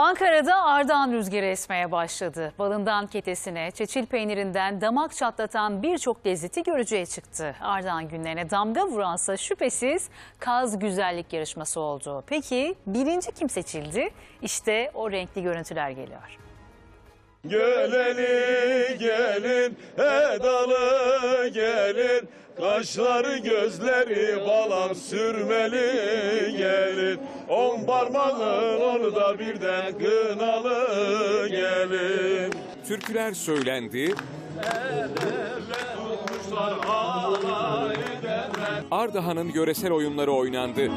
Ankara'da Ardahan rüzgarı esmeye başladı. Balından ketesine, çeçil peynirinden damak çatlatan birçok lezzeti görücüye çıktı. Ardahan günlerine damga vuransa şüphesiz kaz güzellik yarışması oldu. Peki birinci kim seçildi? İşte o renkli görüntüler geliyor. Geleni gelin, edalı gelin, kaşları gözleri balam sürmeli gelin. On parmağın onu da birden kınalı gelin. Türküler söylendi. Ardahan'ın yöresel oyunları oynandı.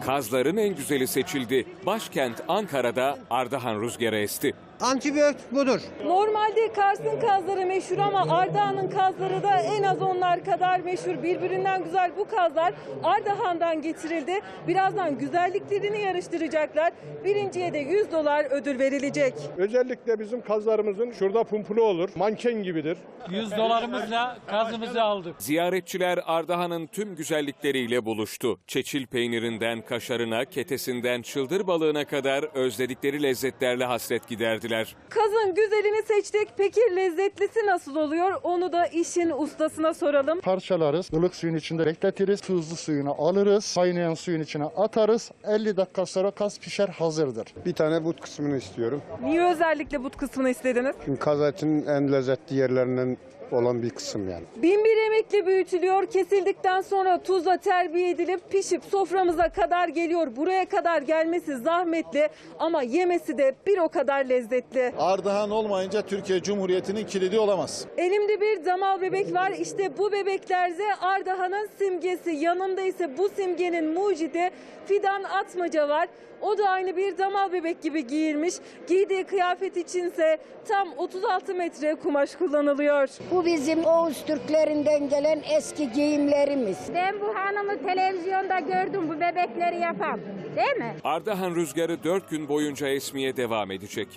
Kazların en güzeli seçildi. Başkent Ankara'da Ardahan rüzgarı esti. Antibiyotik budur. Normalde Kars'ın kazları meşhur ama Ardahan'ın kazları da en az onlar kadar meşhur. Birbirinden güzel bu kazlar Ardahan'dan getirildi. Birazdan güzelliklerini yarıştıracaklar. Birinciye de 100 dolar ödül verilecek. Özellikle bizim kazlarımızın şurada pumpulu olur. Manken gibidir. 100 dolarımızla kazımızı aldık. Ziyaretçiler Ardahan'ın tüm güzellikleriyle buluştu. Çeçil peynirinden kaşarına, ketesinden çıldır balığına kadar özledikleri lezzetlerle hasret giderdiler. Kazın güzelini seçtik. Peki lezzetlisi nasıl oluyor? Onu da işin ustasına soralım. parçalarız. ılık suyun içinde bekletiriz. Tuzlu suyunu alırız. Kaynayan suyun içine atarız. 50 dakika sonra kas pişer hazırdır. Bir tane but kısmını istiyorum. Niye özellikle but kısmını istediniz? Çünkü kaz etinin en lezzetli yerlerinden olan bir kısım yani. Bin bir emekle büyütülüyor. Kesildikten sonra tuzla terbiye edilip pişip soframıza kadar geliyor. Buraya kadar gelmesi zahmetli ama yemesi de bir o kadar lezzetli. Ardahan olmayınca Türkiye Cumhuriyeti'nin kilidi olamaz. Elimde bir damal bebek var. İşte bu bebeklerde Ardahan'ın simgesi. Yanında ise bu simgenin mucidi Fidan Atmaca var. O da aynı bir damal bebek gibi giyilmiş. Giydiği kıyafet içinse tam 36 metre kumaş kullanılıyor. Bu bizim Oğuz Türklerinden gelen eski giyimlerimiz. Ben bu hanımı televizyonda gördüm bu bebekleri yapan. Değil mi? Ardahan rüzgarı 4 gün boyunca esmeye devam edecek.